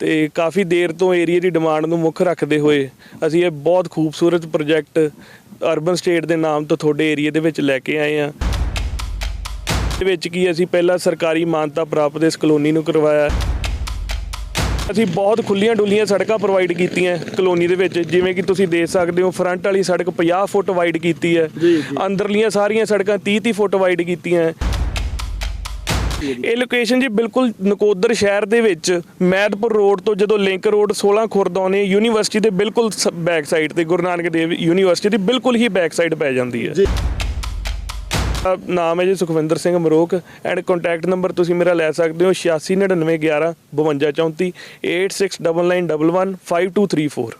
ਤੇ ਕਾਫੀ ਦੇਰ ਤੋਂ ਏਰੀਆ ਦੀ ਡਿਮਾਂਡ ਨੂੰ ਮੁੱਖ ਰੱਖਦੇ ਹੋਏ ਅਸੀਂ ਇਹ ਬਹੁਤ ਖੂਬਸੂਰਤ ਪ੍ਰੋਜੈਕਟ ਅਰਬਨ ਸਟੇਟ ਦੇ ਨਾਮ ਤੋਂ ਤੁਹਾਡੇ ਏਰੀਆ ਦੇ ਵਿੱਚ ਲੈ ਕੇ ਆਏ ਆ ਦੇ ਵਿੱਚ ਕੀ ਅਸੀਂ ਪਹਿਲਾਂ ਸਰਕਾਰੀ ਮਾਨਤਾ ਪ੍ਰਾਪਤ ਇਸ ਕਲੋਨੀ ਨੂੰ ਕਰਵਾਇਆ। ਅਸੀਂ ਬਹੁਤ ਖੁੱਲੀਆਂ ਡੁੱਲੀਆਂ ਸੜਕਾਂ ਪ੍ਰੋਵਾਈਡ ਕੀਤੀਆਂ ਕਲੋਨੀ ਦੇ ਵਿੱਚ ਜਿਵੇਂ ਕਿ ਤੁਸੀਂ ਦੇਖ ਸਕਦੇ ਹੋ ਫਰੰਟ ਵਾਲੀ ਸੜਕ 50 ਫੁੱਟ ਵਾਈਡ ਕੀਤੀ ਹੈ। ਅੰਦਰਲੀਆਂ ਸਾਰੀਆਂ ਸੜਕਾਂ 30 30 ਫੁੱਟ ਵਾਈਡ ਕੀਤੀਆਂ। ਹੈ ਇਹ ਲੋਕੇਸ਼ਨ ਜੀ ਬਿਲਕੁਲ ਨਕੋਦਰ ਸ਼ਹਿਰ ਦੇ ਵਿੱਚ ਮੈਦਪੁਰ ਰੋਡ ਤੋਂ ਜਦੋਂ ਲਿੰਕ ਰੋਡ 16 ਖੁਰਦ ਆਉਣੇ ਯੂਨੀਵਰਸਿਟੀ ਦੇ ਬਿਲਕੁਲ ਬੈਕ ਸਾਈਡ ਤੇ ਗੁਰੂ ਨਾਨਕ ਦੇਵ ਯੂਨੀਵਰਸਿਟੀ ਦੀ ਬਿਲਕਲ ਹੀ ਬੈਕ ਸਾਈਡ ਪੈ ਜਾਂਦੀ ਹੈ। ਨਾਮ ਹੈ ਜੀ Sukhwinder Singh Marok and contact number ਤੁਸੀਂ ਮੇਰਾ ਲੈ ਸਕਦੇ ਹੋ 869911 5234 8699115234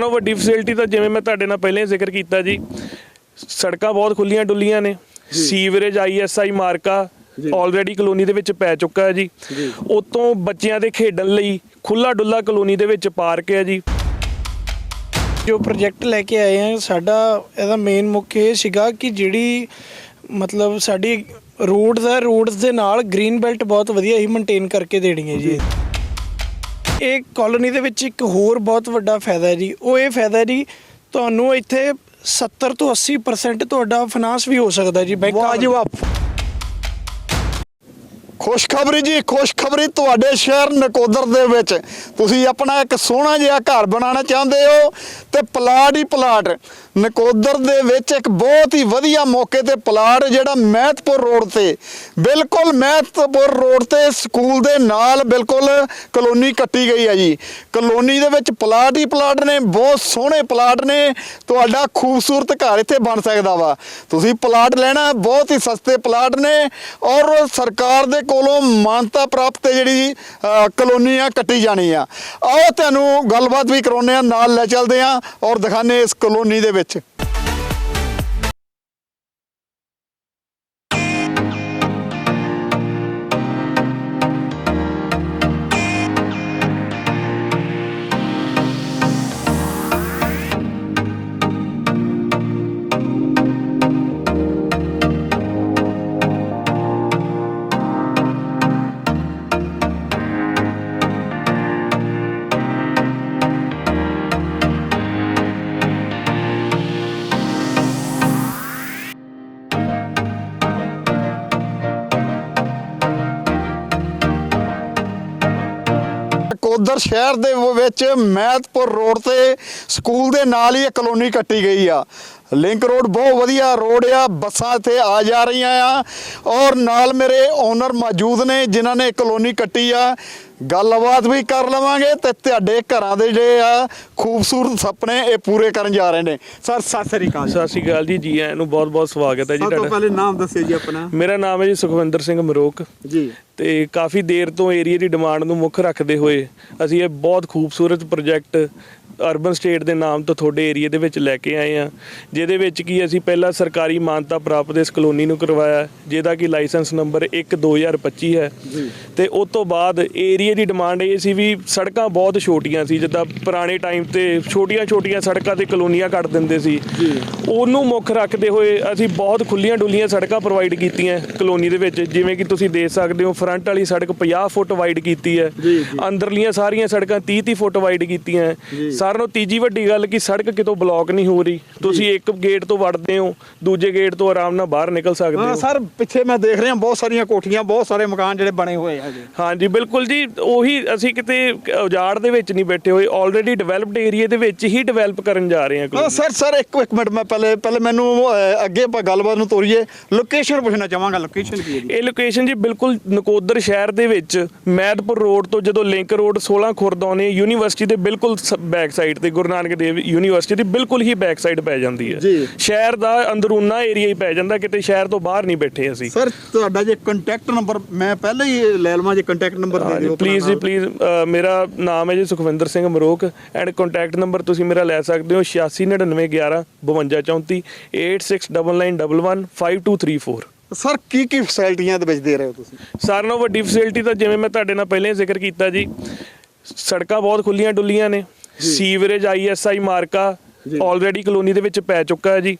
ਨੋ ਵੱਡੀ ਫੈਸਿਲਿਟੀ ਤਾਂ ਜਿਵੇਂ ਮੈਂ ਤੁਹਾਡੇ ਨਾਲ ਪਹਿਲਾਂ ਹੀ ਜ਼ਿਕਰ ਕੀਤਾ ਜੀ ਸੜਕਾਂ ਬਹੁਤ ਖੁੱਲੀਆਂ ਡੁੱਲੀਆਂ ਨੇ ਸੀਵਰੇਜ ਆਈਐਸਆਈ ਮਾਰਕਾ ਆਲਰੇਡੀ ਕਲੋਨੀ ਦੇ ਵਿੱਚ ਪੈ ਚੁੱਕਾ ਹੈ ਜੀ। ਉਤੋਂ ਬੱਚਿਆਂ ਦੇ ਖੇਡਣ ਲਈ ਖੁੱਲਾ ਡੁੱਲਾ ਕਲੋਨੀ ਦੇ ਵਿੱਚ ਪਾਰਕ ਹੈ ਜੀ। ਜੋ ਪ੍ਰੋਜੈਕਟ ਲੈ ਕੇ ਆਏ ਆ ਸਾਡਾ ਇਹਦਾ ਮੇਨ ਮੁੱਖ ਇਹ ਸੀਗਾ ਕਿ ਜਿਹੜੀ ਮਤਲਬ ਸਾਡੀ ਰੋਡਸ ਹੈ ਰੋਡਸ ਦੇ ਨਾਲ ਗ੍ਰੀਨ ਬੈਲਟ ਬਹੁਤ ਵਧੀਆ ਹੀ ਮੇਨਟੇਨ ਕਰਕੇ ਦੇਣੀ ਹੈ ਜੀ ਇਹ। ਕਾਲੋਨੀ ਦੇ ਵਿੱਚ ਇੱਕ ਹੋਰ ਬਹੁਤ ਵੱਡਾ ਫਾਇਦਾ ਹੈ ਜੀ। ਉਹ ਇਹ ਫਾਇਦਾ ਹੈ ਜੀ ਤੁਹਾਨੂੰ ਇੱਥੇ 70 ਤੋਂ 80% ਤੁਹਾਡਾ ਫਾਈਨਾਂਸ ਵੀ ਹੋ ਸਕਦਾ ਜੀ ਬੈਂਕ ਵਾਹ ਜੀ ਵਾਹ। ਖੁਸ਼ਖਬਰੀ ਜੀ, ਖੁਸ਼ਖਬਰੀ ਤੁਹਾਡੇ ਸ਼ਹਿਰ ਨਕੋਦਰ ਦੇ ਵਿੱਚ। ਤੁਸੀਂ ਆਪਣਾ ਇੱਕ ਸੋਹਣਾ ਜਿਹਾ ਘਰ ਬਣਾਉਣਾ ਚਾਹੁੰਦੇ ਹੋ ਤੇ ਪਲਾਟ ਹੀ ਪਲਾਟ। ਨਕੋਦਰ ਦੇ ਵਿੱਚ ਇੱਕ ਬਹੁਤ ਹੀ ਵਧੀਆ ਮੌਕੇ ਤੇ ਪਲਾਟ ਜਿਹੜਾ ਮਹਿਤਪੁਰ ਰੋਡ ਤੇ। ਬਿਲਕੁਲ ਮਹਿਤਪੁਰ ਰੋਡ ਤੇ ਸਕੂਲ ਦੇ ਨਾਲ ਬਿਲਕੁਲ ਕਲੋਨੀ ਕੱਟੀ ਗਈ ਹੈ ਜੀ। ਕਲੋਨੀ ਦੇ ਵਿੱਚ ਪਲਾਟ ਹੀ ਪਲਾਟ ਨੇ, ਬਹੁਤ ਸੋਹਣੇ ਪਲਾਟ ਨੇ। ਤੁਹਾਡਾ ਖੂਬਸੂਰਤ ਘਰ ਇੱਥੇ ਬਣ ਸਕਦਾ ਵਾ। ਤੁਸੀਂ ਪਲਾਟ ਲੈਣਾ, ਬਹੁਤ ਹੀ ਸਸਤੇ ਪਲਾਟ ਨੇ ਔਰ ਸਰਕਾਰ ਦੇ ਕੋਲੋਂ ਮਾਨਤਾ ਪ੍ਰਾਪਤ ਜਿਹੜੀ ਕਲੋਨੀ ਆ ਕੱਟੀ ਜਾਣੀ ਆ ਆਓ ਤੁਹਾਨੂੰ ਗੱਲਬਾਤ ਵੀ ਕਰਾਉਂਦੇ ਆ ਨਾਲ ਲੈ ਚੱਲਦੇ ਆ ਔਰ ਦਿਖਾਣੇ ਇਸ ਕਲੋਨੀ ਦੇ ਵਿੱਚ। ਕੋਦਰ ਸ਼ਹਿਰ ਦੇ ਵਿੱਚ ਮਹਿਤਪੁਰ ਰੋਡ ਤੇ ਸਕੂਲ ਦੇ ਨਾਲ ਹੀ ਇਹ ਕਲੋਨੀ ਕੱਟੀ ਗਈ ਆ। ਲਿੰਕ ਰੋਡ ਬਹੁਤ ਵਧੀਆ ਰੋਡ ਆ, ਬੱਸਾਂ ਇੱਥੇ ਆ ਜਾ ਰਹੀਆਂ ਆ ਔਰ ਨਾਲ ਮੇਰੇ ਓਨਰ ਮੌਜੂਦ ਨੇ ਜਿਨ੍ਹਾਂ ਨੇ ਕਲੋਨੀ ਕੱਟੀ ਆ। ਗੱਲਬਾਤ ਵੀ ਕਰ ਲਵਾਂਗੇ ਤੇ ਤੁਹਾਡੇ ਘਰਾਂ ਦੇ ਜਿਹੜੇ ਆ ਖੂਬਸੂਰਤ ਸੁਪਨੇ ਇਹ ਪੂਰੇ ਕਰਨ ਜਾ ਰਹੇ ਨੇ। ਸਰ ਸਤਿ ਸ੍ਰੀ ਅਕਾਲ। ਸਤਿ ਸ਼੍ਰੀ ਅਕਾਲ ਜੀ ਜੀ ਆਇਆਂ ਨੂੰ ਬਹੁਤ ਬਹੁਤ ਸਵਾਗਤ ਹੈ ਜੀ ਸਭ ਤੋਂ ਤੁਹਾਡਾ। ਪਹਿਲੇ ਨਾਮ ਦੱਸਿਓ ਜੀ ਆਪਣਾ। ਮੇਰਾ ਨਾਮ ਹੈ ਜੀ ਸੁਖਵਿੰਦਰ ਸਿੰਘ ਮਰੋਕ। ਜੀ। ਤੇ ਕਾਫੀ ਦੇਰ ਤੋਂ ਏਰੀਆ ਦੀ ਡਿਮਾਂਡ ਨੂੰ ਮੁੱਖ ਰੱਖਦੇ ਹੋਏ ਅਸੀਂ ਇਹ ਬਹੁਤ ਖੂਬਸੂਰਤ ਪ੍ਰੋਜੈਕਟ ਅਰਬਨ ਸਟੇਟ ਦੇ ਨਾਮ ਤੋਂ ਤੁਹਾਡੇ ਏਰੀਆ ਦੇ ਵਿੱਚ ਲੈ ਕੇ ਆਏ ਆ ਜਿਹਦੇ ਵਿੱਚ ਕੀ ਅਸੀਂ ਪਹਿਲਾਂ ਸਰਕਾਰੀ ਮਾਨਤਾ ਪ੍ਰਾਪਤ ਇਸ ਕਲੋਨੀ ਨੂੰ ਕਰਵਾਇਆ ਜਿਹਦਾ ਕਿ ਲਾਇਸੈਂਸ ਨੰਬਰ 1 2025 ਹੈ। ਤੇ ਉਸ ਤੋਂ ਬਾਅਦ ਏਰੀਆ ਦੀ ਡਿਮਾਂਡ ਇਹ ਸੀ ਵੀ ਸੜਕਾਂ ਬਹੁਤ ਛੋਟੀਆਂ ਸੀ ਜਿੱਦਾਂ ਪੁਰਾਣੇ ਟਾਈਮ ਤੇ ਛੋਟੀਆਂ-ਛੋਟੀਆਂ ਸੜਕਾਂ ਤੇ ਕਲੋਨੀਆਂ ਕੱਟ ਦਿੰਦੇ ਸੀ। ਉਹਨੂੰ ਮੁੱਖ ਰੱਖਦੇ ਹੋਏ ਅਸੀਂ ਬਹੁਤ ਖੁੱਲੀਆਂ ਡੁੱਲੀਆਂ ਸੜਕਾਂ ਪ੍ਰੋਵਾਈਡ ਕੀਤੀਆਂ ਕਲੋਨੀ ਦੇ ਵਿੱਚ ਜਿਵੇਂ ਕਿ ਤੁਸੀਂ ਦੇਖ ਸਕਦੇ ਹੋ ਫਰੰਟ ਵਾਲੀ ਸੜਕ 50 ਫੁੱਟ ਵਾਈਡ ਕੀਤੀ ਹੈ। ਅੰਦਰਲੀਆਂ ਸਾਰੀਆਂ ਸੜਕਾਂ 30 30 ਫੁੱਟ ਵਾਈਡ ਕੀਤੀਆਂ। ਸਾਰਿਆਂ ਨਾਲੋਂ ਤੀਜੀ ਵੱਡੀ ਗੱਲ ਕਿ ਸੜਕ ਕਿਤੋਂ ਬਲੌਕ ਨਹੀਂ ਹੋ ਰਹੀ। ਤੁਸੀਂ ਇੱਕ ਗੇਟ ਤੋਂ ਵੜਦੇ ਹੋ ਦੂਜੇ ਗੇਟ ਤੋਂ ਆਰਾਮ ਨਾਲ ਬਾਹਰ ਨਿਕਲ ਸਕਦੇ ਹਾਂ ਹੋ। ਸਰ ਪਿੱਛੇ ਮੈਂ ਦੇਖ ਰਿਹਾ ਬਹੁਤ ਸਾਰੀਆਂ ਕੋਠੀਆਂ ਬਹੁਤ ਸਾਰੇ ਮਕਾਨ ਜਿਹੜੇ ਬਣੇ ਹੋਏ ਆ ਜੀ। ਹਾਂਜੀ ਬਿਲਕੁਲ ਜੀ ਉਹੀ ਅਸੀਂ ਕਿਤੇ ਉਜਾੜ ਦੇ ਵਿੱਚ ਨਹੀਂ ਬੈਠੇ ਹੋਏ ਆਲਰੇਡੀ ਡਿਵੈਲਪਡ ਏਰੀਆ ਦੇ ਵਿੱਚ ਹੀ ਡਿਵੈਲਪ ਕਰਨ ਜਾ ਰਹੇ ਹਾਂ ਕਲੋਨੀ। ਸਰ ਸਰ ਇੱਕ ਇੱਕ ਮਿੰਟ ਮੈਂ ਪਹਿਲੇ ਪਹਿਲੇ ਮੈਨੂੰ ਅੱਗੇ ਆਪਾਂ ਗੱਲਬਾਤ ਨੂੰ ਤੋਰੀਏ। ਲੋਕੇਸ਼ਨ ਪੁੱਛਣਾ ਚਾਹਾਂਗਾ ਲੋਕੇਸ਼ਨ ਕੀ ਹੈ ਜੀ? ਇਹ ਲੋਕੇਸ਼ਨ ਜੀ ਬਿਲਕੁਲ ਨਕੋਦਰ ਸ਼ਹਿਰ ਦੇ ਵਿੱਚ ਮੈਦਪੁਰ ਰੋਡ ਤੋਂ ਜਦੋਂ ਲਿੰਕ ਰੋਡ 16 ਖੁਰਦ ਆਉਣੇ ਯੂਨੀਵਰਸਿਟੀ ਦੇ ਬਿਲਕੁਲ ਬੈਕ ਸਾਈਡ ਤੇ ਗੁਰੂ ਨਾਨਕ ਦੇਵ ਯੂਨੀਵਰਸਿਟੀ ਦੀ ਬਿਲਕੁਲ ਹੀ ਬੈਕ ਸਾਈਡ ਪੈ ਜਾਂਦੀ ਹੈ। ਸ਼ਹਿਰ ਦਾ ਅੰਦਰੂਨਾ ਏਰੀਆ ਹੀ ਪੈ ਜਾਂਦਾ ਕਿਤੇ ਸ਼ਹਿਰ ਤੋਂ ਬਾਹਰ ਨਹੀਂ ਬੈਠੇ ਅਸੀਂ। ਸਰ ਤੁਹਾਡਾ ਜੇ ਕੰਟੈਕਟ ਨੰਬਰ ਮੈਂ ਪਹਿਲਾਂ ਹੀ ਲੈ ਲਵਾਂ ਜੇ ਕੰਟੈਕਟ ਨੰਬਰ ਦੇ ਦਿਓ ਪਲੀਜ਼ ਜੀ ਪਲੀਜ਼ ਮੇਰਾ ਨਾਮ ਹੈ ਜੀ Sukhwinder Singh Marok and contact number ਤੁਸੀਂ ਮੇਰਾ ਲੈ ਸਕਦੇ ਹੋ 869911 5234 8699115234 ਸਰ ਕੀ ਕੀ ਫੈਸਿਲਿਟੀਆਂ ਦੇ ਵਿੱਚ ਦੇ ਰਹੇ ਹੋ ਤੁਸੀਂ? ਸਾਰਿਆਂ ਨਾਲੋਂ ਵੱਡੀ ਫੈਸਿਲਿਟੀ ਤਾਂ ਜਿਵੇਂ ਮੈਂ ਤੁਹਾਡੇ ਨਾਲ ਪਹਿਲਾਂ ਹੀ ਜ਼ਿਕਰ ਕੀਤਾ ਜੀ ਸੜਕਾਂ ਬਹੁਤ ਖੁੱਲੀਆਂ ਡੁੱਲੀਆਂ ਨੇ ਸੀਵਰੇਜ ਆਈਐਸਆਈ ਮਾਰਕਾ ਆਲਰੇਡੀ ਕਲੋਨੀ ਦੇ ਵਿੱਚ ਪੈ ਚੁੱਕਾ ਹੈ ਜੀ।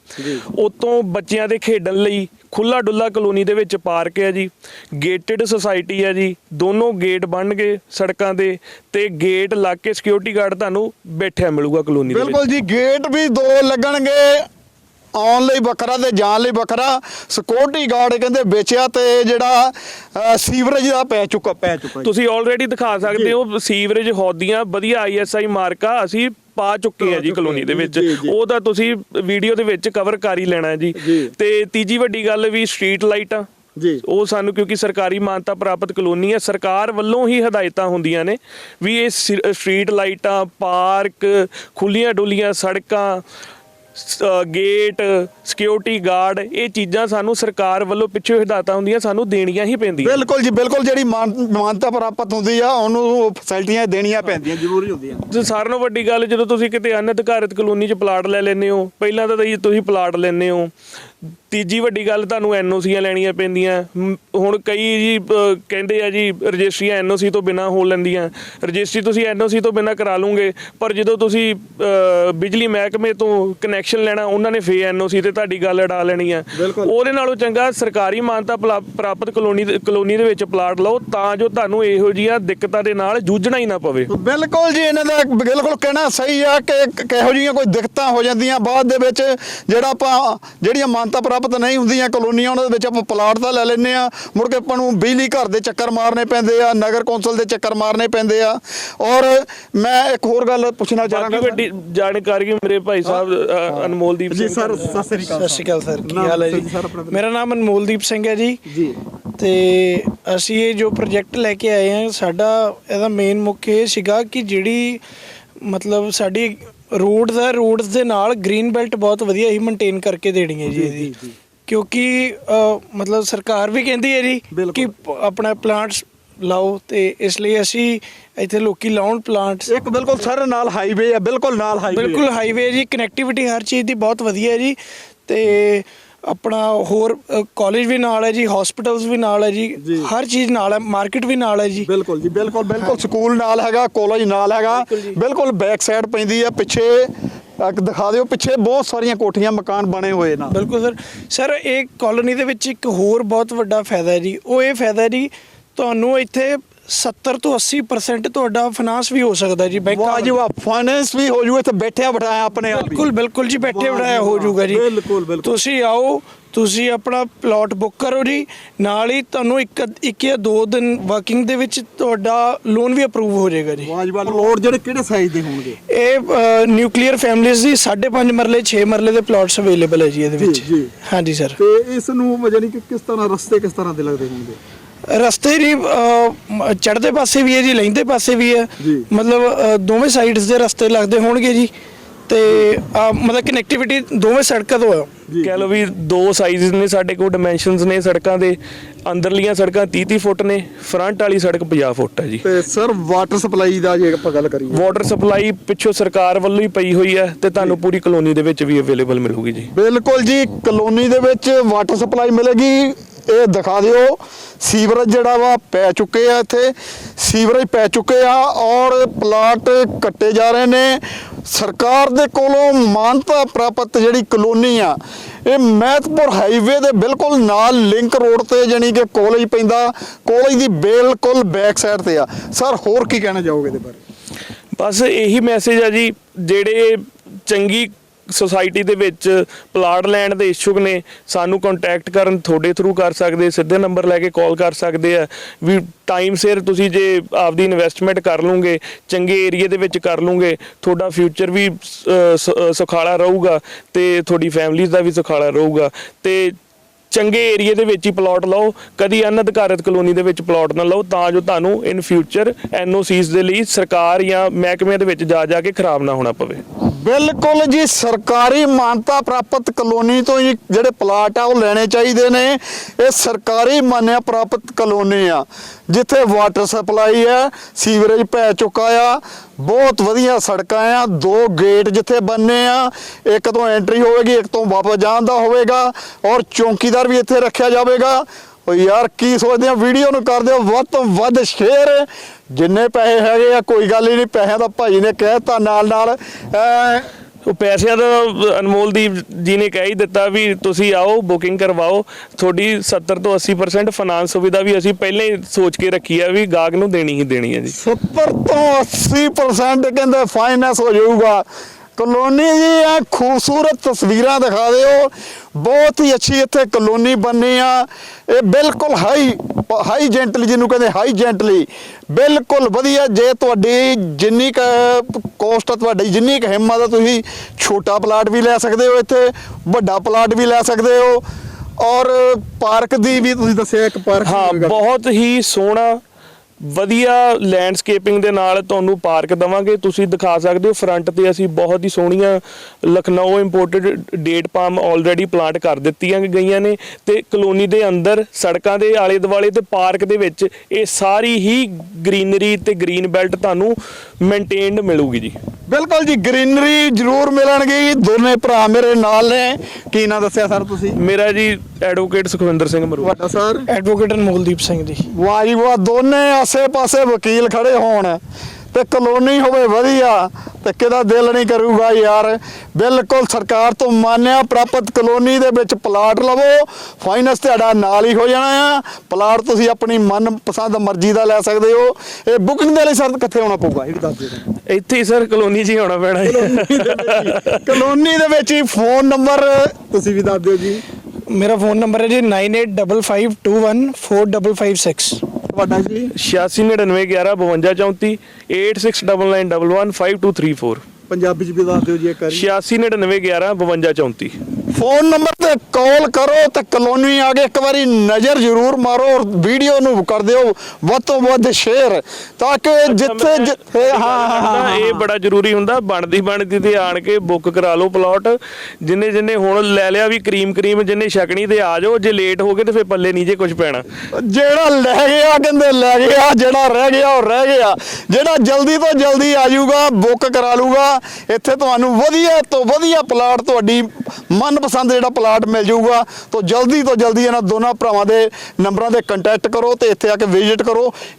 ਉਤੋਂ ਬੱਚਿਆਂ ਦੇ ਖੇਡਣ ਲਈ ਖੁੱਲਾ ਡੁੱਲਾ ਕਲੋਨੀ ਦੇ ਵਿੱਚ ਪਾਰਕ ਹੈ ਜੀ। ਗੇਟਡ ਸੁਸਾਇਟੀ ਹੈ ਜੀ। ਦੋਨੋਂ ਗੇਟ ਬਣ ਗਏ ਸੜਕਾਂ ਦੇ ਤੇ ਗੇਟ ਲਾ ਕੇ ਸਿਕਿਉਰਿਟੀ ਗਾਰਡ ਤੁਹਾਨੂੰ ਬੈਠਿਆ ਮਿਲੂਗਾ ਕਲੋਨੀ ਦੇ ਵਿੱਚ। ਬਿਲਕੁਲ ਜੀ ਗੇਟ ਵੀ ਦੋ ਲੱਗਣਗੇ। ਆਉਣ ਲਈ ਵੱਖਰਾ ਤੇ ਜਾਣ ਲਈ ਵੱਖਰਾ ਸਿਕਿਉਰਿਟੀ ਗਾਰਡ ਕਹਿੰਦੇ ਵੇਚਿਆ ਤੇ ਜਿਹੜਾ ਸੀਵਰੇਜ ਦਾ ਪੈ ਚੁੱਕਾ ਪੈ ਚੁੱਕਾ। ਤੁਸੀਂ ਆਲਰੇਡੀ ਦਿਖਾ ਸਕਦੇ ਹੋ ਸੀਵਰੇਜ ਹੌਦੀਆਂ ਵਧੀਆ ਆਈਐਸਆਈ ਮਾਰਕਾ ਅਸੀਂ ਪਾ ਚੁੱਕੇ ਆ ਜੀ ਕਲੋਨੀ ਦੇ ਵਿੱਚ। ਉਹ ਤਾਂ ਤੁਸੀਂ ਵੀਡੀਓ ਦੇ ਵਿੱਚ ਕਵਰ ਕਰ ਹੀ ਲੈਣਾ ਜੀ। ਤੇ ਤੀਜੀ ਵੱਡੀ ਗੱਲ ਵੀ ਸਟਰੀਟ ਲਾਈਟਾਂ ਜੀ ਉਹ ਸਾਨੂੰ ਕਿਉਂਕਿ ਸਰਕਾਰੀ ਮਾਨਤਾ ਪ੍ਰਾਪਤ ਕਲੋਨੀ ਹੈ ਸਰਕਾਰ ਵੱਲੋਂ ਹੀ ਹਦਾਇਤਾਂ ਹੁੰਦੀਆਂ ਨੇ ਵੀ ਇਹ ਸਟਰੀਟ ਲਾਈਟਾਂ ਪਾਰਕ ਖੁੱਲੀਆਂ ਡੁੱਲੀਆਂ ਸੜਕਾਂ ਗੇਟ ਸਿਕਿਉਰਿਟੀ ਗਾਰਡ ਇਹ ਚੀਜ਼ਾਂ ਸਾਨੂੰ ਸਰਕਾਰ ਵੱਲੋਂ ਪਿੱਛੇ ਹਦਾਇਤਾਂ ਹੁੰਦੀਆਂ ਸਾਨੂੰ ਦੇਣੀਆਂ ਹੀ ਪੈਂਦੀਆਂ। ਬਿਲਕੁਲ ਜੀ ਬਿਲਕੁਲ ਜਿਹੜੀ ਮਾਨ- ਮਾਨਤਾ ਪ੍ਰਾਪਤ ਹੁੰਦੀ ਆ ਉਹਨੂੰ ਫੈਸਿਲਿਟੀਆਂ ਦੇਣੀਆਂ ਪੈਂਦੀਆਂ। ਜ਼ਰੂਰੀ ਹੁੰਦੀਆਂ। ਤੇ ਸਾਰਿਆਂ ਨਾਲੋਂ ਵੱਡੀ ਗੱਲ ਜਦੋਂ ਤੁਸੀਂ ਕਿਤੇ ਅਨਅਧਿਕਾਰਿਤ ਕਲੋਨੀ 'ਚ ਪਲਾਟ ਲੈ ਲੈਂਦੇ ਹੋ ਪਹਿਲਾਂ ਤਾਂ ਤੁਸੀਂ ਪਲਾਟ ਲੈਂਦੇ ਹੋ। ਤੀਜੀ ਵੱਡੀ ਗੱਲ ਤੁਹਾਨੂੰ ਐਨਓਸੀਆਂ ਲੈਣੀਆਂ ਪੈਂਦੀਆਂ। ਹੁਣ ਕਈ ਜੀ ਕਹਿੰਦੇ ਆ ਜੀ ਰਜਿਸਟਰੀਆਂ ਐਨਓਸੀ ਤੋਂ ਬਿਨਾ ਹੋ ਲੈਂਦੀਆਂ। ਰਜਿਸਟਰੀ ਤੁਸੀਂ ਐਨਓਸੀ ਤੋਂ ਬਿਨਾ ਕਰਾ ਲਓਗੇ ਪਰ ਜਦੋਂ ਤੁਸੀਂ ਬਿਜਲੀ ਮਹਿਕਮੇ ਤੋਂ ਕਨੈਕਸ਼ਨ ਲੈਣਾ ਉਹਨਾਂ ਨੇ ਫੇ ਐਨਓਸੀ ਤੇ ਤੁਹਾਡੀ ਗੱਲ ਅੜਾ ਲੈਣੀ ਆ। ਉਹਦੇ ਨਾਲੋਂ ਚੰਗਾ ਸਰਕਾਰੀ ਮਾਨਤਾ ਪ੍ਰਾਪਤ ਕਲੋਨੀ ਕਲੋਨੀ ਦੇ ਵਿੱਚ ਪਲਾਟ ਲਓ ਤਾਂ ਜੋ ਤੁਹਾਨੂੰ ਇਹੋ ਜਿਹੀਆਂ ਦਿੱਕਤਾਂ ਦੇ ਨਾਲ ਜੂਝਣਾ ਹੀ ਨਾ ਪਵੇ। ਬਿਲਕੁਲ ਜੀ ਇਹਨਾਂ ਦਾ ਬਿਲਕੁਲ ਕਹਿਣਾ ਸਹੀ ਆ ਕਿ ਕਿਹੋ ਜਿਹੀਆਂ ਕੋਈ ਦਿੱਕਤਾਂ ਹੋ ਜਾਂਦੀਆਂ ਬਾਅਦ ਦੇ ਵਿੱਚ ਜਿਹੜਾ ਆਪਾਂ ਜਿਹੜੀਆਂ ਮਾਨਤਾ ਪ੍ਰਾਪਤ ਨਹੀਂ ਹੁੰਦੀਆਂ ਕਲੋਨੀਆਂ ਉਹਨਾਂ ਦੇ ਵਿੱਚ ਆਪਾਂ ਪਲਾਟ ਤਾਂ ਲੈ ਲੈਂਦੇ ਆ ਮੁੜ ਕੇ ਆਪਾਂ ਨੂੰ ਬਿਜਲੀ ਘਰ ਦੇ ਚੱਕਰ ਮਾਰਨੇ ਪੈਂਦੇ ਆ ਨਗਰ ਕੌਂਸਲ ਦੇ ਚੱਕਰ ਮਾਰਨੇ ਪੈਂਦੇ ਆ। ਔਰ ਮੈਂ ਇੱਕ ਹੋਰ ਗੱਲ ਪੁੱਛਣਾ ਚਾਹਾਂਗਾ ਵੱਡੀ ਜਾਣਕਾਰੀ ਮੇਰੇ ਭਾਈ ਸਾਹਿਬ ਅਨਮੋਲਦੀਪ ਸਿੰਘ ਸਤਿ ਸ੍ਰੀ ਸਤਿ ਸ਼੍ਰੀ। ਅਕਾਲ ਸਰ ਕੀ ਹਾਲ ਹੈ ਜੀ? ਜੀ ਸਰ। ਮੇਰਾ ਨਾਮ ਅਨਮੋਲਦੀਪ ਸਿੰਘ ਹੈ ਜੀ। ਜੀ। ਤੇ ਅਸੀਂ ਇਹ ਜੋ ਪ੍ਰੋਜੈਕਟ ਲੈ ਕੇ ਆਏ ਹਾਂ ਸਾਡਾ ਇਹਦਾ ਮੇਨ ਮੁੱਖ ਇਹ ਸੀਗਾ ਕਿ ਜਿਹੜੀ ਮਤਲਬ ਸਾਡੀ ਰੋਡ ਦਾ ਰੋਡਸ ਦੇ ਨਾਲ ਗ੍ਰੀਨ ਬੈਲਟ ਬਹੁਤ ਵਧੀਆ ਹੀ ਮੇਨਟੇਨ ਕਰਕੇ ਦੇਣੀ ਹੈ ਜੀ ਇਹਦੀ। ਕਿਉਂਕਿ ਮਤਲਬ ਸਰਕਾਰ ਵੀ ਕਹਿੰਦੀ ਹੈ ਜੀ। ਕਿ ਆਪਣਾ ਪਲਾਂਟਸ ਲਾਓ ਤੇ ਇਸ ਲਈ ਅਸੀਂ ਇੱਥੇ ਲੋਕੀ ਲਾਉਣ ਪਲਾਂਟਸ ਇੱਕ ਬਿਲਕੁਲ ਸਰ ਨਾਲ ਹਾਈਵੇ ਆ ਬਿਲਕੁਲ ਨਾਲ ਹਾਈਵੇ ਬਿਲਕੁਲ ਹਾਈਵੇ ਜੀ ਕਨੈਕਟੀਵਿਟੀ ਹਰ ਚੀਜ਼ ਦੀ ਬਹੁਤ ਵਧੀਆ ਹੈ ਜੀ। ਤੇ ਆਪਣਾ ਹੋਰ ਕਾਲਜ ਵੀ ਨਾਲ ਹੈ ਜੀ ਹਸਪੀਟਲਸ ਵੀ ਨਾਲ ਹੈ ਜੀ। ਹਰ ਚੀਜ਼ ਨਾਲ ਹੈ ਮਾਰਕੀਟ ਵੀ ਨਾਲ ਹੈ ਜੀ। ਬਿਲਕੁਲ ਜੀ ਬਿਲਕੁਲ ਬਿਲਕੁਲ। ਸਕੂਲ ਨਾਲ ਹੈਗਾ ਕਾਲਜ ਨਾਲ ਹੈਗਾ। ਬਿਲਕੁਲ ਬੈਕ ਸਾਈਡ ਪੈਂਦੀ ਆ ਪਿੱਛੇ ਇੱਕ ਦਿਖਾ ਦਿਓ ਪਿੱਛੇ ਬਹੁਤ ਸਾਰੀਆਂ ਕੋਠੀਆਂ ਮਕਾਨ ਬਣੇ ਹੋਏ ਨਾ। ਬਿਲਕੁਲ ਸਰ। ਸਰ ਇਹ ਕਾਲੋਨੀ ਦੇ ਵਿੱਚ ਇੱਕ ਹੋਰ ਬਹੁਤ ਵੱਡਾ ਫਾਇਦਾ ਹੈ ਜੀ। ਉਹ ਇਹ ਫਾਇਦਾ ਹੈ ਜੀ ਤੁਹਾਨੂੰ ਇੱਥੇ 70 ਤੋਂ 80% ਤੁਹਾਡਾ ਫਾਈਨਾਂਸ ਵੀ ਹੋ ਸਕਦਾ ਜੀ ਬੈਂਕਾਂ ਵਾਹ ਜੀ। ਵਾਹ ਫਾਈਨੈਂਸ ਵੀ ਹੋ ਜੂ ਇੱਥੇ ਬੈਠਿਆ ਬਿਠਾਇਆ ਆਪਣੇ ਆਪ। ਬਿਲਕੁਲ ਬਿਲਕੁਲ ਜੀ ਬੈਠੇ ਬਿਠਾਇਆ ਹੋ। ਜਾਊਗਾ ਜੀ ਬਿਲਕੁਲ, ਬਿਲਕੁਲ। ਤੁਸੀਂ ਆਓ ਤੁਸੀਂ ਆਪਣਾ ਪਲਾਟ ਬੁੱਕ ਕਰੋ ਜੀ ਨਾਲ ਹੀ ਤੁਹਾਨੂੰ ਇੱਕ ਇੱਕ ਜਾਂ ਦੋ ਦਿਨ ਵਰਕਿੰਗ ਦੇ ਵਿੱਚ ਤੁਹਾਡਾ ਲੋਨ ਵੀ ਅਪਰੂਵ ਹੋ ਜਾਏਗਾ ਜੀ ਵਾਹ ਜੀ ਵਾਹ ਜਿਹੜੇ ਕਿਹੜੇ ਸਾਈਜ਼ ਦੇ ਹੋਣਗੇ ਇਹ ਨਿਊਕਲੀਅਰ ਫੈਮਿਲੀਜ਼ ਦੀ 5.5 ਮਰਲੇ 6 ਮਰਲੇ ਦੇ ਪਲਾਟਸ ਅਵੇਲੇਬਲ ਹੈ ਜੀ ਇਹਦੇ ਵਿੱਚ। ਹਾਂਜੀ ਸਰ ਤੇ ਇਸ ਨੂੰ ਯਾਨੀ ਕਿ ਕਿਸ ਤਰ੍ਹਾਂ ਰਸਤੇ ਕਿਸ ਤਰ੍ਹਾਂ ਦੇ ਲੱਗਦੇ ਹੋਣਗੇ ਰਸਤੇ ਜੀ ਚੜ੍ਹਦੇ ਪਾਸੇ ਵੀ ਹੈ ਜੀ ਲੈਂਦੇ ਪਾਸੇ ਵੀ ਹੈ। ਮਤਲਬ ਅ, ਦੋਵੇਂ ਸਾਈਡਸ ਦੇ ਰਸਤੇ ਲੱਗਦੇ ਹੋਣਗੇ ਜੀ। ਤੇ ਅ, ਮਤਲਬ ਕਨੈਕਟੀਵਿਟੀ ਦੋਵੇਂ ਸੜਕਾਂ ਤੋਂ ਹੈ। ਕਹਿ ਲਓ ਵੀ ਦੋ ਸਾਈਜ਼ ਨੇ ਸਾਡੇ ਕੋਲ ਡਾਈਮੈਂਸ਼ਨਸ ਨੇ ਸੜਕਾਂ ਦੇ। ਅੰਦਰਲੀਆਂ ਸੜਕਾਂ 30 30 ਫੁੱਟ ਨੇ ਫਰੰਟ ਵਾਲੀ ਸੜਕ 50 ਫੁੱਟ ਹੈ ਜੀ। ਤੇ ਸਰ ਵਾਟਰ ਸਪਲਾਈ ਦਾ ਜੇ ਆਪਾਂ ਗੱਲ ਕਰੀਏ। ਵਾਟਰ ਸਪਲਾਈ ਪਿੱਛੋਂ ਸਰਕਾਰ ਵੱਲੋਂ ਹੀ ਪਈ ਹੋਈ ਹੈ ਤੇ ਤੁਹਾਨੂੰ ਪੂਰੀ ਕਲੋਨੀ ਦੇ ਵਿੱਚ ਵੀ ਅਵੇਲੇਬਲ ਮਿਲੂਗੀ ਜੀ। ਬਿਲਕੁਲ ਜੀ ਕਲੋਨੀ ਦੇ ਵਿੱਚ ਵਾਟਰ ਸਪਲਾਈ ਮਿਲੇਗੀ। ਇਹ ਦਿਖਾ ਦਿਓ। ਸੀਵਰੇਜ ਜਿਹੜਾ ਵਾ ਪੈ ਚੁੱਕੇ ਆ ਇੱਥੇ। ਸੀਵਰੇਜ ਪੈ ਚੁੱਕੇ ਆ ਔਰ ਪਲਾਟ ਕੱਟੇ ਜਾ ਰਹੇ ਨੇ। ਸਰਕਾਰ ਦੇ ਕੋਲੋਂ ਮਾਨਤਾ ਪ੍ਰਾਪਤ ਜਿਹੜੀ ਕਲੋਨੀ ਆ, ਇਹ ਮਹਿਤਪੁਰ ਹਾਈਵੇ ਦੇ ਬਿਲਕੁਲ ਨਾਲ ਲਿੰਕ ਰੋਡ ਤੇ ਜਾਣੀ ਕਿ ਕਾਲਜ ਪੈਂਦਾ, ਕਾਲਜ ਦੀ ਬਿਲਕੁਲ ਬੈਕ ਸਾਈਡ ਤੇ ਆ। ਸਰ, ਹੋਰ ਕੀ ਕਹਿਣਾ ਚਾਹੋਗੇ ਇਹਦੇ ਬਾਰੇ? ਬਸ ਇਹੀ ਮੈਸੇਜ ਆ ਜੀ, ਜਿਹੜੇ ਚੰਗੀ ਸੁਸਾਇਟੀ ਦੇ ਵਿੱਚ ਪਲਾਟ ਲੈਣ ਦੇ ਇਛੁਕ ਨੇ, ਸਾਨੂੰ ਕੰਟੈਕਟ ਕਰਨ ਤੁਹਾਡੇ ਥਰੂ ਕਰ ਸਕਦੇ, ਸਿੱਧੇ ਨੰਬਰ ਲੈ ਕੇ ਕਾਲ ਕਰ ਸਕਦੇ ਆ। ਵੀ ਟਾਈਮ ਸਿਰ ਤੁਸੀਂ ਜੇ ਆਪਦੀ ਇਨਵੈਸਟਮੈਂਟ ਕਰ ਲਓਗੇ, ਚੰਗੇ ਏਰੀਆ ਦੇ ਵਿੱਚ ਕਰ ਲਓਗੇ, ਤੁਹਾਡਾ ਫਿਊਚਰ ਵੀ ਸੁਖਾਲਾ ਰਹੂਗਾ ਤੇ ਤੁਹਾਡੀ ਫੈਮਿਲੀ ਦਾ ਵੀ ਸੁਖਾਲਾ ਰਹੂਗਾ। ਤੇ ਚੰਗੇ ਏਰੀਆ ਦੇ ਵਿੱਚ ਹੀ ਪਲਾਟ ਲਓ, ਕਦੀ ਅਨਅਧਿਕਾਰਿਤ ਕਲੋਨੀ ਦੇ ਵਿੱਚ ਪਲਾਟ ਨਾ ਲਓ, ਤਾਂ ਜੋ ਤੁਹਾਨੂੰ ਇਨ ਫਿਊਚਰ ਐਨਓਸੀਸ ਦੇ ਲਈ ਸਰਕਾਰ ਜਾਂ ਮਹਿਕਮਿਆਂ ਦੇ ਵਿੱਚ ਜਾ ਜਾ ਕੇ ਖਰਾਬ ਨਾ ਹੋਣਾ ਪਵੇ। ਬਿਲਕੁਲ ਜੀ, ਸਰਕਾਰੀ ਮਾਨਤਾ ਪ੍ਰਾਪਤ ਕਲੋਨੀ ਤੋਂ ਹੀ ਜਿਹੜੇ ਪਲਾਟ ਆ, ਉਹ ਲੈਣੇ ਚਾਹੀਦੇ ਨੇ। ਇਹ ਸਰਕਾਰੀ ਮਾਨਿਆ ਪ੍ਰਾਪਤ ਕਲੋਨੀ ਆ, ਜਿੱਥੇ ਵਾਟਰ ਸਪਲਾਈ ਆ ਸੀਵਰੇਜ ਪੈ ਚੁੱਕਾ ਆ। ਬਹੁਤ ਵਧੀਆ ਸੜਕਾਂ ਆ, ਦੋ ਗੇਟ ਜਿੱਥੇ ਬੰਨੇ ਆ, ਇੱਕ ਤੋਂ ਐਂਟਰੀ ਹੋਵੇਗੀ, ਇੱਕ ਤੋਂ ਵਾਪਸ ਜਾਣ ਦਾ ਹੋਵੇਗਾ, ਔਰ ਚੌਕੀਦਾਰ ਵੀ ਇੱਥੇ ਰੱਖਿਆ ਜਾਵੇਗਾ। ਉਹ ਯਾਰ ਕੀ ਸੋਚਦੇ ਆ? ਵੀਡੀਓ ਨੂੰ ਕਰ ਦਿਓ ਵੱਧ ਤੋਂ ਵੱਧ ਸ਼ੇਅਰ ਜਿੰਨੇ ਪੈਸੇ ਹੈਗੇ ਆ ਕੋਈ ਗੱਲ ਹੀ ਨਹੀਂ ਪੈਸਿਆਂ ਦਾ ਭਾਈ ਨੇ ਕਹਿਤਾ ਨਾਲ ਨਾਲ ਉਹ ਪੈਸਿਆਂ ਦਾ ਅਨਮੋਲਦੀਪ ਜੀ ਨੇ ਕਹਿ ਹੀ ਦਿੱਤਾ ਵੀ ਤੁਸੀਂ ਆਓ ਬੁਕਿੰਗ ਕਰਵਾਓ। ਤੁਹਾਡੀ 70 ਤੋਂ 80% ਫਾਈਨਾਂਸ ਸੁਵਿਧਾ ਵੀ ਅਸੀਂ ਪਹਿਲਾਂ ਹੀ ਸੋਚ ਕੇ ਰੱਖੀ ਆ ਵੀ ਗਾਹਕ ਨੂੰ ਦੇਣੀ ਹੀ ਦੇਣੀ ਹੈ ਜੀ। 70 ਤੋਂ 80% ਕਹਿੰਦੇ ਫਾਈਨੈਂਸ ਹੋ ਜਾਊਗਾ। ਕਲੋਨੀ ਜੀ ਆ ਖੂਬਸੂਰਤ ਤਸਵੀਰਾਂ ਦਿਖਾ ਦਿਓ। ਬਹੁਤ ਹੀ ਅੱਛੀ ਇੱਥੇ ਕਲੋਨੀ ਬਣਨੀ ਆ। ਇਹ ਬਿਲਕੁਲ ਹਾਈ ਹਾਈ ਜੈਂਟਲੀ ਜਿਹਨੂੰ ਕਹਿੰਦੇ ਹਾਈ ਜੈਂਟਲੀ ਬਿਲਕੁਲ ਵਧੀਆ ਜੇ ਤੁਹਾਡੀ ਜਿੰਨੀ ਕ ਕੋਸਟ ਆ ਤੁਹਾਡੀ ਜਿੰਨੀ ਕ ਹਿੰਮਤ ਆ ਤੁਸੀਂ ਛੋਟਾ ਪਲਾਟ ਵੀ ਲੈ ਸਕਦੇ ਹੋ ਇੱਥੇ ਵੱਡਾ ਪਲਾਟ ਵੀ ਲੈ ਸਕਦੇ ਹੋ। ਔਰ ਪਾਰਕ ਦੀ ਵੀ ਤੁਸੀਂ ਦੱਸਿਆ ਇੱਕ ਪਾਰਕ ਹਾਂ ਬਹੁਤ ਹੀ ਸੋਹਣਾ ਵਧੀਆ ਲੈਂਡਸਕੇਪਿੰਗ ਦੇ ਨਾਲ ਤੁਹਾਨੂੰ ਪਾਰਕ ਦਵਾਂਗੇ। ਤੁਸੀਂ ਦਿਖਾ ਸਕਦੇ ਹੋ ਫਰੰਟ ਤੇ ਅਸੀਂ ਬਹੁਤ ਹੀ ਸੋਹਣੀਆਂ Lucknow imported date palm already plant ਕਰ ਦਿੱਤੀਆਂ ਗਈਆਂ ਨੇ ਤੇ ਕਲੋਨੀ ਦੇ ਅੰਦਰ, ਸੜਕਾਂ ਦੇ ਆਲੇ ਦੁਆਲੇ ਤੇ ਪਾਰਕ ਦੇ ਵਿੱਚ ਇਹ ਸਾਰੀ ਹੀ ਗ੍ਰੀਨਰੀ ਤੇ ਗ੍ਰੀਨ ਬੈਲਟ ਤੁਹਾਨੂੰ ਮੇਨਟੇਨਡ ਮਿਲੂਗੀ ਜੀ। ਬਿਲਕੁਲ ਜੀ ਗ੍ਰੀਨਰੀ ਜ਼ਰੂਰ ਮਿਲਣਗੀ ਦੋਨੇ ਭਰਾ ਮੇਰੇ ਨਾਲ ਨੇ। ਕੀ ਨਾਂ ਦੱਸਿਆ ਸਰ ਤੁਸੀਂ? ਮੇਰਾ ਜੀ ਐਡਵੋਕੇਟ ਸੁਖਵਿੰਦਰ ਸਿੰਘ ਮਰੂ। ਤੁਹਾਡਾ ਸਰ? ਐਡਵੋਕੇਟ ਅਨਮੋਲਦੀਪ ਸਿੰਘ ਜੀ। ਵਾਹ ਜੀ ਵਾਹ ਦੋਨੇ ਆਸੇ-ਪਾਸੇ ਵਕੀਲ ਖੜੇ ਹੋਣ। ਤੇ ਕਲੋਨੀ ਹੋਵੇ ਵਧੀਆ ਤੇ ਕਿਹਦਾ ਦਿਲ ਨਹੀਂ ਕਰੂਗਾ ਯਾਰ। ਬਿਲਕੁਲ ਸਰਕਾਰ ਤੋਂ ਮਾਨਿਆ ਪ੍ਰਾਪਤ ਕਲੋਨੀ ਦੇ ਵਿੱਚ ਪਲਾਟ ਲਵੋ ਫਾਈਨੈਂਸ ਤੁਹਾਡਾ ਨਾਲ ਹੀ ਹੋ ਜਾਣਾ ਆ। ਪਲਾਟ ਤੁਸੀਂ ਆਪਣੀ ਮਨਪਸੰਦ ਮਰਜ਼ੀ ਦਾ ਲੈ ਸਕਦੇ ਹੋ। ਇਹ ਬੁਕਿੰਗ ਦੇ ਲਈ ਸਰ ਕਿੱਥੇ ਆਉਣਾ ਪਊਗਾ? ਇਹ ਵੀ ਦੱਸ ਦਿਓ। ਇੱਥੇ ਹੀ ਸਰ ਕਲੋਨੀ 'ਚ ਹੀ ਆਉਣਾ ਪੈਣਾ ਜੀ। ਕਲੋਨੀ ਦੇ ਵਿੱਚ ਹੀ। ਫੋਨ ਨੰਬਰ ਤੁਸੀਂ ਵੀ ਦੱਸ ਦਿਓ ਜੀ। ਮੇਰਾ ਫੋਨ ਨੰਬਰ ਹੈ ਜੀ 9855214556 ਤੁਹਾਡਾ ਜੀ? 8699115234 8699115234 ਪੰਜਾਬੀ ਚ ਵੀ ਦੱਸ ਦਿਓ ਜੀ ਇੱਕ ਵਾਰੀ। 8699115234 ਫੋਨ ਨੰਬਰ ਤੇ ਕਾਲ ਕਰੋ ਤੇ ਕਲੋਨੀ ਆ ਕੇ ਇੱਕ ਵਾਰੀ ਨਜ਼ਰ ਜ਼ਰੂਰ ਮਾਰੋ ਔਰ ਵੀਡੀਓ ਨੂੰ ਕਰ ਦਿਓ ਵੱਧ ਤੋਂ ਵੱਧ ਸ਼ੇਅਰ ਤਾਂ ਕਿ ਜਿੱਥੇ ਜਿੱਥੇ ਹਾਂ ਇਹ ਬੜਾ ਜ਼ਰੂਰੀ ਹੁੰਦਾ ਬਣਦੀ ਬਣਦੀ ਤੇ ਆਣ ਕੇ ਬੁੱਕ ਕਰਾ ਲਓ ਪਲਾਟ। ਜਿੰਨੇ ਜਿੰਨੇ ਹੁਣ ਲੈ ਲਿਆ ਵੀ ਕਰੀਮ ਕਰੀਮ ਜਿੰਨੇ ਛਕਣੀ ਤੇ ਆ ਜਾਓ ਜੇ ਲੇਟ ਹੋ ਗਏ ਤੇ ਫਿਰ ਪੱਲੇ ਨਹੀਂ ਜੇ ਕੁਝ ਪੈਣਾ। ਜਿਹੜਾ ਲੈ ਗਿਆ ਕਹਿੰਦੇ ਲੈ ਗਿਆ ਜਿਹੜਾ ਰਹਿ ਗਿਆ ਉਹ ਰਹਿ ਗਿਆ। ਜਿਹੜਾ ਜਲਦੀ ਤੋਂ ਜਲਦੀ ਆ ਜਾਊਗਾ ਬੁੱਕ ਕਰਾ ਲੂਗਾ ਇੱਥੇ ਤੁਹਾਨੂੰ ਵਧੀਆ ਤੋਂ ਵਧੀਆ ਪਲਾਟ ਤੁਹਾਡੀ ਮਨਪਸੰਦ ਜਿਹੜਾ ਪਲਾਟ ਮਿਲ ਜਾਊਗਾ, ਤਾਂ ਜਲਦੀ ਤੋਂ ਜਲਦੀ ਇਹਨਾਂ ਦੋਨਾਂ ਭਰਾਵਾਂ ਦੇ ਨੰਬਰਾਂ ਤੇ ਕੰਟੈਕਟ ਕਰੋ ਤੇ ਇੱਥੇ ਆ ਕੇ ਵਿਜ਼ਿਟ ਕਰੋ।